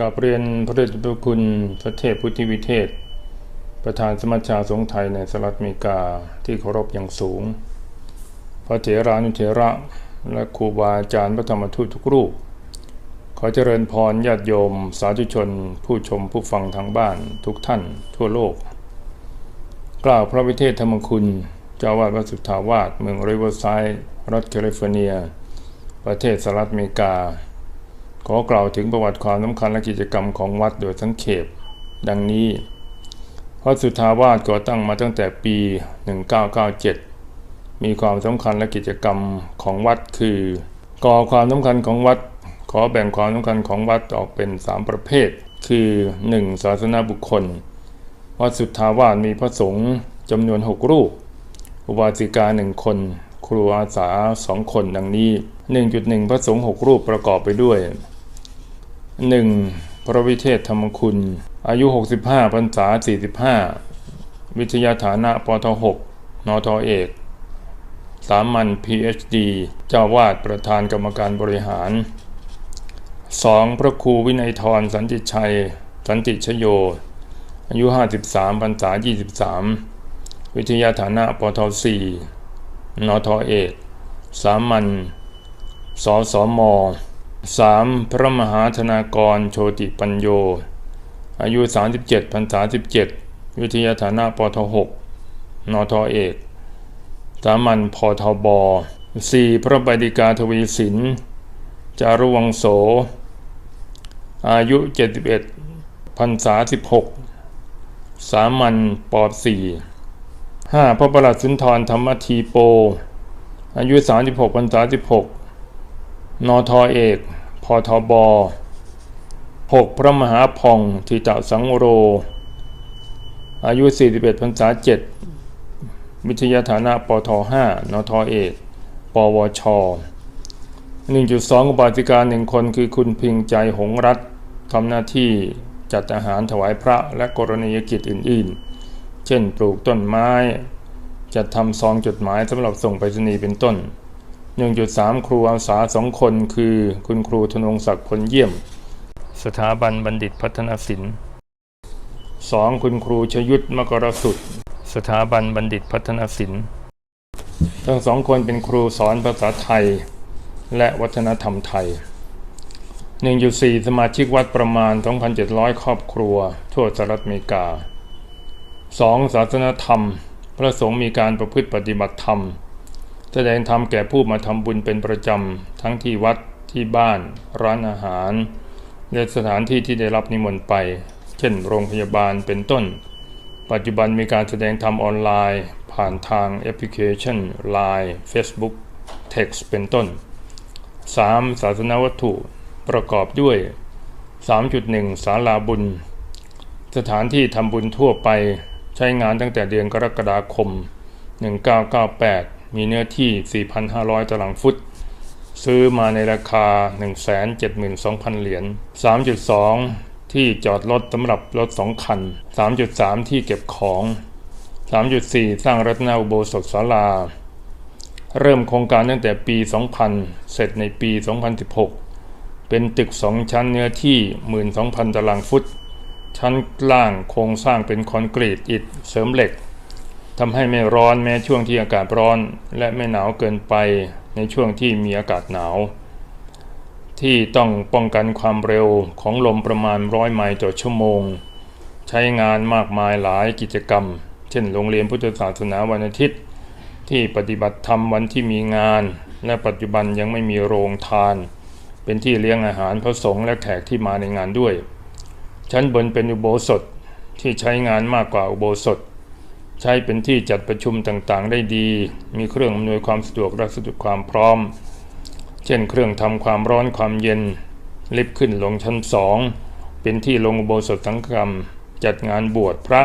กับเรียนพระเดชพระคุณพระเทพพุทธิวิเทศ ประธานสมัชชาสงฆ์ไทยในสหรัฐอเมริกาที่เคารพอย่างสูง พระเถรานุเถระและครูบาอาจารย์พระธรรมทูตทุกรูป ขอเจริญพรญาติโยม สาธุชน ผู้ชมผู้ฟังทางบ้านทุกท่านทั่วโลก กล่าวพระวิเทศธรรมคุณ เจ้าวาดวัดสุทธาวาสเมืองริเวอร์ไซด์รัฐแคลิฟอร์เนีย ประเทศสหรัฐอเมริกา ขอกล่าวถึงประวัติความสำคัญและกิจกรรมของวัดโดยสังเขปดังนี้วัดสุทาวาสก่อตั้งมาตั้งแต่ปี 1997 มีความสำคัญและกิจกรรมของวัดคือ ก่อความสำคัญของวัด ขอแบ่งความสำคัญของวัดออกเป็น 3 ประเภท คือ 1. ศาสนาบุคคล วัดสุทธาวาสมีพระสงฆ์จำนวน 6 รูป อุบาสิกาหนึ่งคน ครูอาสาสองคนดังนี้ 1.1 พระสงฆ์6รูปประกอบไปด้วย 1. พระวิเทศธรรมคุณ อายุ 65พรรษา 45 วิทยาฐานะปท6นทเอก สามัญ PhD เจ้าวาดประธานกรรมการบริหาร 2. พระครูวินัยทรสันติชัย สันติชโย อายุ 53พรรษา 23 วิทยาฐานะปท4นทเอก สามัญสสม 3. พระมหาธนากรโชติปัญโย อายุ 37พรรษา17 วิทยาฐานะปท6นทเอก สามัญพทบ 4. พระบดิกาทวีสิน จารุวังโส อายุ 71พรรษา16 สามัญป .4 5. พระประหลัดสุนทรธรรมทีโป อายุ 36พรรษา16 นทอเอก พทบ 6. พระมหาพองทิตะสังโร อายุ 41พรรษา7วิทยาฐานะปท5นทอเอก ปวช 1.2 อุบาสิกาหนึ่งคนคือคุณพิงใจหงรัตทำหน้าที่จัดอาหารถวายพระและกรณียกิจอื่นๆ เช่นปลูกต้นไม้ จัดทำซองจดหมายสำหรับส่งไปรษณีย์เป็นต้น 1.3 ครูอาสาสองคนคือ คุณครูธนงศักดิ์พลเยี่ยม สถาบันบัณฑิตพัฒนศิลป์ 2. คุณครูชยุทธมกรสุด สถาบันบัณฑิตพัฒนศิลป์ทั้งสองคนเป็นครูสอนภาษาไทย และวัฒนธรรมไทย 1.4 สมาชิกวัดประมาณ 2,700 ครอบครัว ทั่วสหรัฐอเมริกา 2. ศาสนธรรม พระสงฆ์มีการประพฤติปฏิบัติธรรม แสดงธรรมแก่ผู้มาทำบุญเป็นประจำ ทั้งที่วัดที่บ้าน ร้านอาหาร และสถานที่ที่ได้รับนิมนต์ไป เช่น โรงพยาบาลเป็นต้น ปัจจุบันมีการแสดงธรรมออนไลน์ ผ่านทางแอปพลิเคชัน Line Facebook Text เป็นต้น 3. ศาสนวัตถุประกอบด้วย 3.1 ศาลาบุญ สถานที่ทำบุญทั่วไปใช้งานตั้งแต่เดือนกรกฎาคม 1998 มีเนื้อที่ 4,500 ตารางฟุต ซื้อมาในราคา 172,000 เหรียญ 3.2 ที่จอดรถสำหรับรถ 2 คัน 3.3 ที่เก็บของ 3.4 สร้างรัตนาอุโบสถศาลา เริ่มโครงการตั้งแต่ปี 2000 เสร็จในปี 2016 เป็นตึก 2 ชั้นเนื้อที่ 12,000 ตารางฟุต ชั้นล่างโครงสร้างเป็นคอนกรีตอิฐเสริมเหล็ก ทำให้ไม่ร้อนแม้ช่วงที่อากาศร้อน และไม่หนาวเกินไปในช่วงที่มีอากาศหนาว ที่ต้องป้องกันความเร็วของลมประมาณร้อยไมล์ต่อชั่วโมง ใช้งานมากมายหลายกิจกรรม เช่นโรงเรียนพุทธศาสนาวันอาทิตย์ ที่ปฏิบัติธรรมวันที่มีงาน และปัจจุบันยังไม่มีโรงทาน เป็นที่เลี้ยงอาหารพระสงฆ์และแขกที่มาในงานด้วย ชั้นบนเป็นอุโบสถที่ใช้งานมากกว่าอุโบสถ ใช้เป็นที่จัดประชุมต่างๆ ได้ดี มีเครื่องอำนวยความสะดวกและสะดวกความพร้อม เช่นเครื่องทำความร้อนความเย็น ลิฟต์ขึ้นลงชั้นสองเป็นที่ลงอุโบสถสังกรรม จัดงานบวชพระ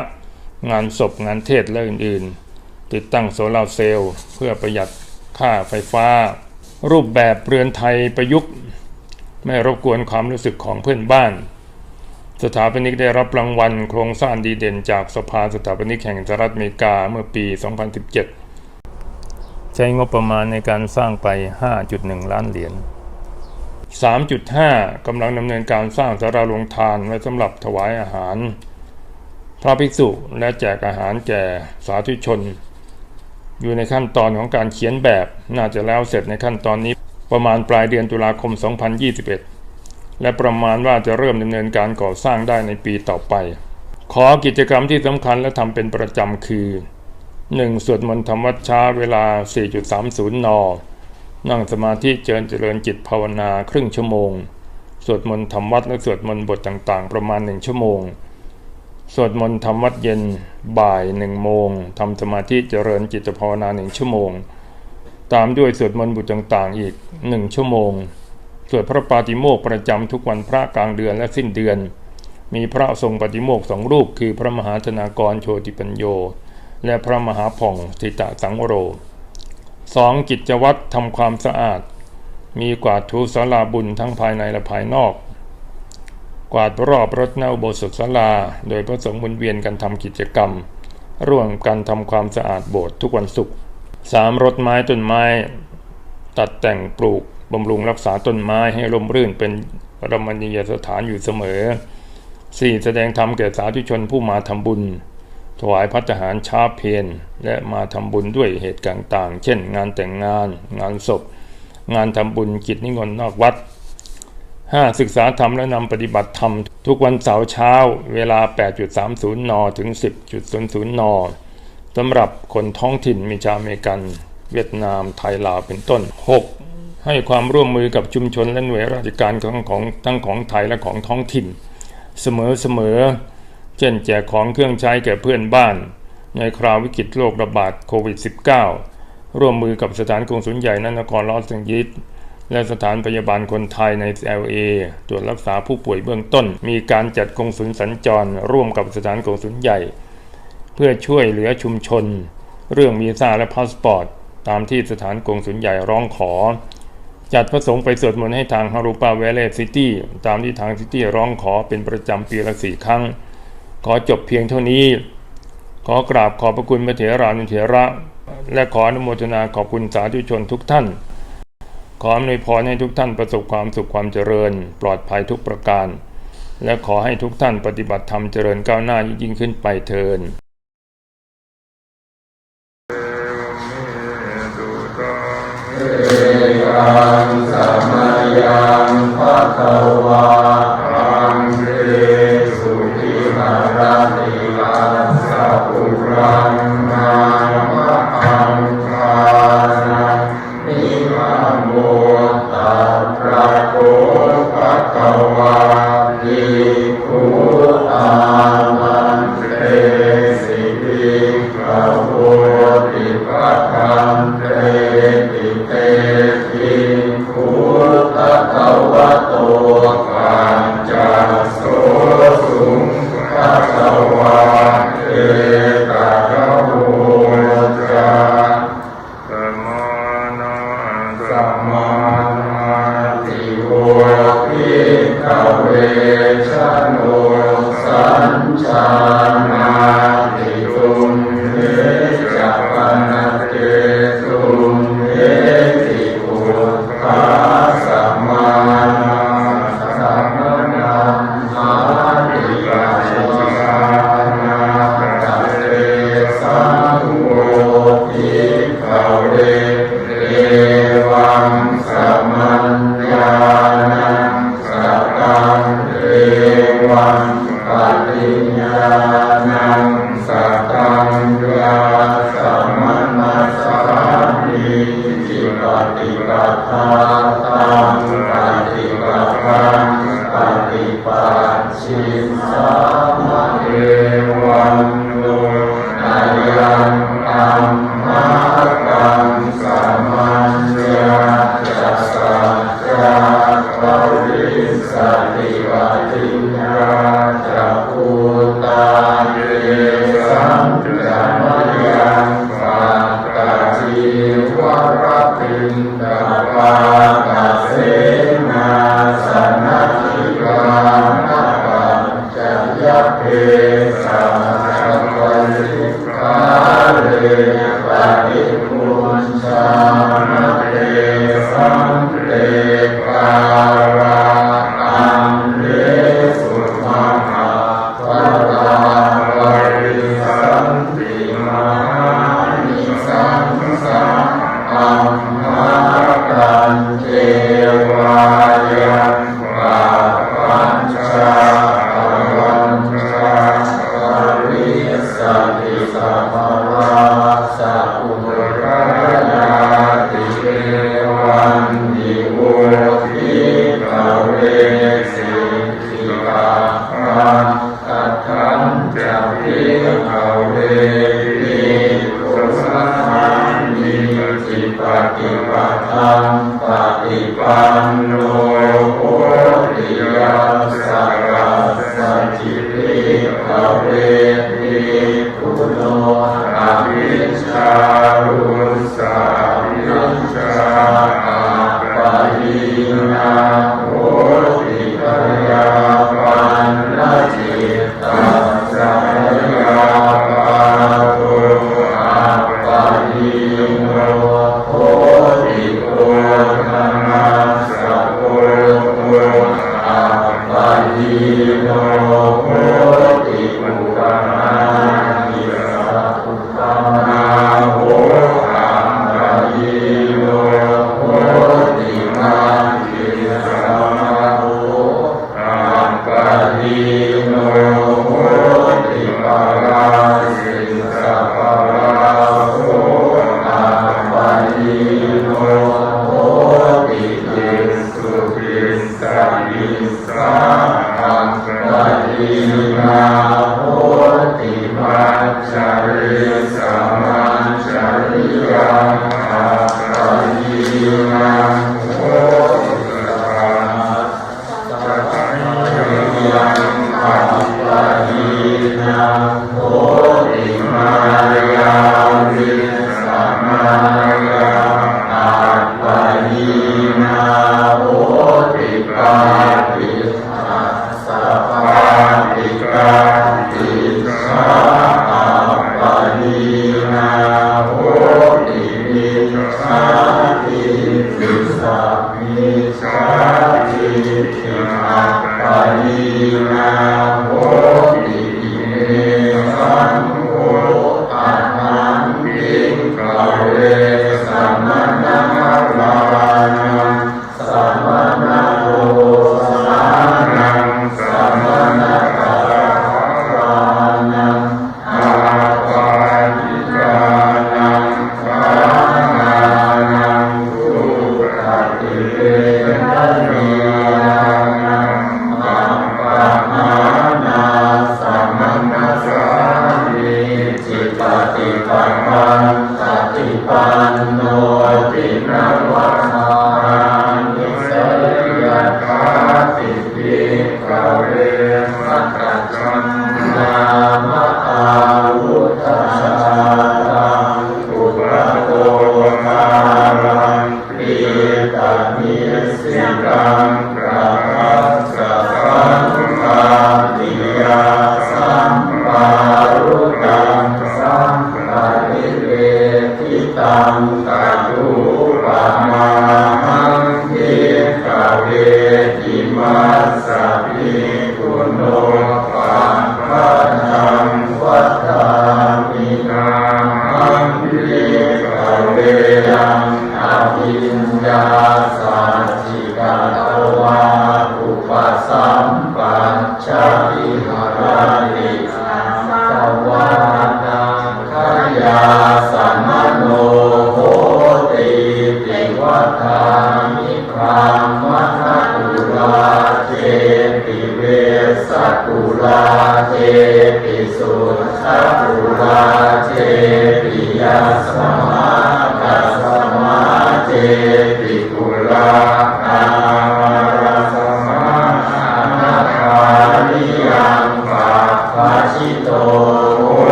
งานศพงานเทศและอื่นๆ ติดตั้งโซลาเซลล์เพื่อประหยัดค่าไฟฟ้า รูปแบบเรือนไทยประยุกต์ ไม่รบกวนความรู้สึกของเพื่อนบ้าน สถาปนิกได้รับรางวัลโครงสร้างดีเด่นจากสภาสถาปนิกแห่งสหรัฐอเมริกาเมื่อปี 2017 ใช้งบประมาณในการสร้างไป 5.1 ล้านเหรียญ 3.5 กำลังดำเนินการสร้างสาราลงทานไว้สำหรับถวายอาหาร พระภิกษุและแจกอาหารแก่สาธุชน อยู่ในขั้นตอนของการเขียนแบบน่าจะแล้วเสร็จในขั้นตอนนี้ประมาณปลายเดือนตุลาคม 2021 และประมาณว่าจะเริ่มดำเนินการก่อสร้างได้ในปีต่อไป ขอกิจกรรมที่สำคัญและทำเป็นประจำคือ 1. สวดมนต์ธรรมวัดเช้าเวลา 4.30 น นั่งสมาธิเจริญเจริญจิตภาวนาครึ่งชั่วโมง สวดมนต์ทำวัดและสวดมนต์บทต่างๆ ประมาณหนึ่งชั่วโมง สวดมนต์ทำวัดเย็นบ่ายหนึ่งโมงทำสมาธิเจริญจิตภาวนาหนึ่งชั่วโมง ตามด้วยสวดมนต์บทต่างๆ อีกหนึ่งชั่วโมง สวดพระปาติโมกประจำทุกวันพระกลางเดือนและสิ้นเดือน มีพระทรงปฏิโมกสองรูป คือพระมหาธนากรโชติปัญโย และพระมหาผ่องสิตะสังวโรสองกิจวัตรทำความสะอาด มีกวาดถูสาราบุญทั้งภายในและภายนอก กวาดรอบรถเนาโบสถศาลาโดยพระสงฆ์หมุนเวียนกันทำกิจกรรม ร่วมกันทำความสะอาดโบสถ์ทุกวันศุกร์สามรดไม้ต้นไม้ ตัดแต่งปลูก บำรุงรักษาต้นไม้ให้ร่มรื่นเป็นรมณียสถานอยู่เสมอ 4. แสดงธรรมแก่สาธุชนผู้มาทำบุญ ถวายพัฒหารชาเพนและมาทำบุญด้วยเหตุการณ์ต่าง เช่น งานแต่งงาน งานศพ งานทำบุญกิจนิมนต์นอกวัด 5. ศึกษาธรรมและนำปฏิบัติธรรม ทุกวันเสาร์เช้า เวลา 8.30 น ถึง 10.00 น สำหรับคนท้องถิ่นมีชาวอเมริกัน เวียดนามไทยลาวเป็นต้น 6. ให้ความร่วมมือกับชุมชนและหน่วยราชการของของทั้งของไทยและของท้องถิ่น เสมอเสมอเช่นแจกของเครื่องใช้แก่เพื่อนบ้าน ในคราววิกฤตโรคระบาดโควิด -19 ร่วมมือกับสถานกงสุลใหญ่นนครลอสแองเจลิสและสถานพยาบาลคนไทยใน LA ตรวจรักษาผู้ป่วยเบื้องต้น มีการจัดกงสุลสัญจร ร่วมกับสถานกงสุลใหญ่ เพื่อช่วยเหลือชุมชน เรื่องวีซ่าและพาสปอร์ต ตามที่สถานกงสุลใหญ่ร้องขอ จัดพระสงฆ์ไปสวดมนต์ให้ทางฮารุปาเวเลสซิตี้ตามที่ทางซิตี้ร้องขอเป็นประจำปีละสี่ครั้ง ขอจบเพียงเท่านี้ ขอกราบขอบพระคุณพระเถรานุเถระ และขออนุโมทนาขอบคุณสาธุชนทุกท่าน ขออำนวยพรให้ทุกท่านประสบความสุขความเจริญ ปลอดภัยทุกประการ และขอให้ทุกท่านปฏิบัติธรรมเจริญก้าวหน้ายิ่งขึ้นไปเทิน ยังสัมายังภะคะวา สัมมัญ Amen. إلا ปังปังสติปันโนตินวัฏา ปิสุสัตุวาเจปิยาสมากัสมาเจปิกุลา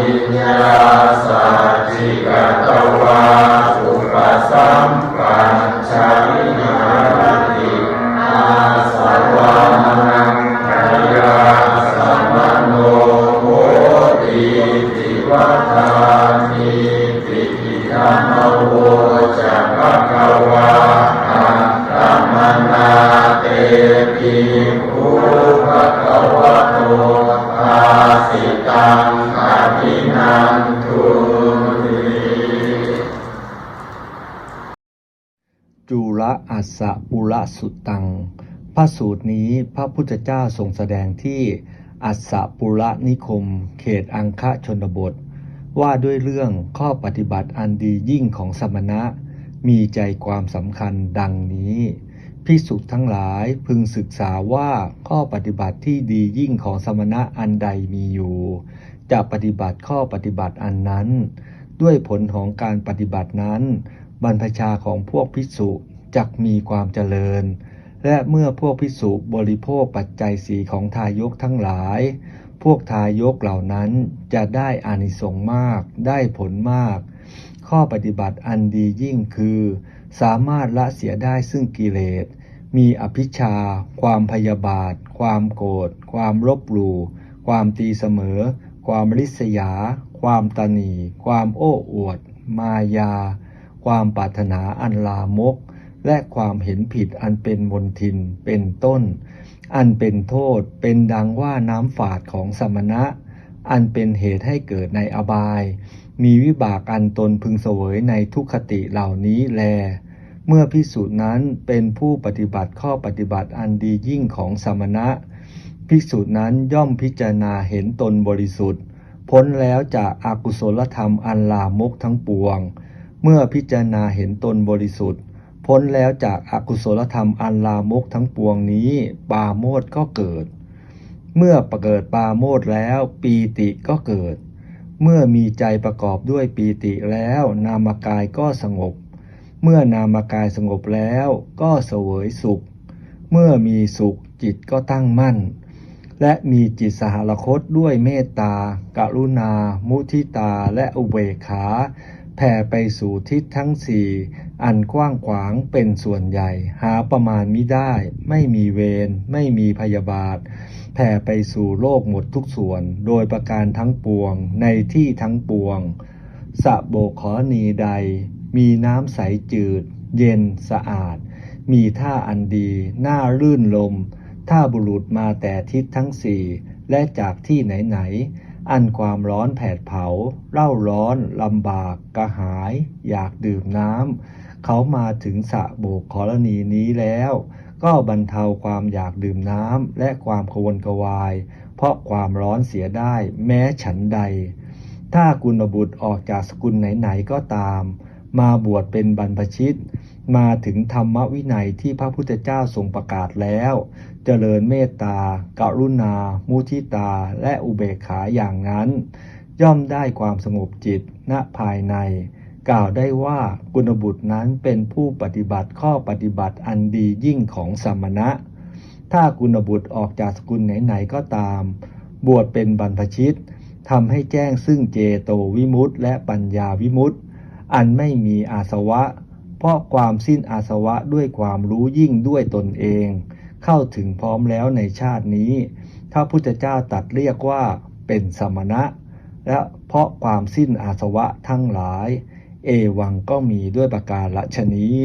อิญญาสั จุลอัสสะปุระสุตัง พระสูตรนี้พระพุทธเจ้าทรงแสดงที่อัสสะปุระนิคม เขตอังคะชนบท ว่าด้วยเรื่องข้อปฏิบัติอันดียิ่งของสมณะ มีใจความสำคัญดังนี้พิสุทั้งหลายพึงศึกษาว่าข้อปฏิบัติที่ดียิ่งของสมณะอันใดมีอยู่ จะปฏิบัติข้อปฏิบัติอันนั้น ด้วยผลของการปฏิบัตินั้น บรรพชาของพวกภิกษุจักมีความเจริญ และเมื่อพวกภิกษุบริโภคปัจจัยสีของทายกทั้งหลาย พวกทายกเหล่านั้นจะได้อานิสงส์มาก ได้ผลมาก ข้อปฏิบัติอันดียิ่งคือ สามารถละเสียได้ซึ่งกิเลส มีอภิชา ความพยาบาท ความโกรธ ความลบหลู่ความตีเสมอ ความริษยา ความตนี ความโอ้อวด มายา ความปรารถนาอันลามก และความเห็นผิดอันเป็นมนทินเป็นต้น อันเป็นโทษเป็นดังว่าน้ำฝาดของสมณะ อันเป็นเหตุให้เกิดในอบาย มีวิบากอันตนพึงเสวยในทุกขติเหล่านี้แล เมื่อพิสูจน์นั้นเป็นผู้ปฏิบัติข้อปฏิบัติอันดียิ่งของสมณะภิกษุนั้นย่อมพิจารณาเห็นตนบริสุทธิ์ พ้นแล้วจากอากุศลธรรมอันลามกทั้งปวง เมื่อพิจารณาเห็นตนบริสุทธิ์ พ้นแล้วจากอากุศลธรรมอันลามกทั้งปวงนี้ ปาโมดก็เกิด เมื่อประเกิดปาโมดแล้วปีติก็เกิด เมื่อมีใจประกอบด้วยปีติแล้วนามกายก็สงบ เมื่อนามกายสงบแล้วก็เสวยสุข เมื่อมีสุขจิตก็ตั้งมั่น และมีจิตสหรคตด้วยเมตตากรุณา มุทิตาและอุเบกขา แผ่ไปสู่ทิศทั้งสี่อันกว้างขวางเป็นส่วนใหญ่ หาประมาณมิได้ ไม่มีเวรไม่มีพยาบาท แผ่ไปสู่โลกหมดทุกส่วน โดยประการทั้งปวง ในที่ทั้งปวงสะโบขอนีใด มีน้ำใสจืด เย็นสะอาด มีท่าอันดี น่ารื่นลมถ้าบุรุษมาแต่ทิศทั้งสี่ และจากที่ไหนๆ อันความร้อนแผดเผาเร่าร้อนลำบาก กระหาย อยากดื่มน้ำเขามาถึงสะโบกขรณีนี้แล้ว ก็บรรเทาความอยากดื่มน้ำและความกวนกระวาย เพราะความร้อนเสียได้แม้ฉันใด ถ้ากุลบุตรออกจากสกุลไหนๆก็ตาม มาบวชเป็นบรรพชิต มาถึงธรรมวินัยที่พระพุทธเจ้าทรงประกาศแล้ว เจริญเมตตากรุณา มุทิตา และอุเบกขาอย่างนั้น ย่อมได้ความสงบจิตณภายใน กล่าวได้ว่ากุณบุตรนั้นเป็นผู้ปฏิบัติข้อปฏิบัติอันดียิ่งของสมณะ ถ้ากุณบุตรออกจากสกุลไหนๆก็ตาม บวชเป็นบรรพชิตทำให้แจ้งซึ่งเจโตวิมุตติและปัญญาวิมุตติอันไม่มีอาสวะ เพราะความสิ้นอาสวะด้วยความรู้ยิ่งด้วยตนเอง เข้าถึงพร้อมแล้วในชาตินี้ ถ้าพุทธเจ้าตัดเรียกว่าเป็นสมณะ และเพราะความสิ้นอาสวะทั้งหลาย เอวังก็มีด้วยประการละชนี้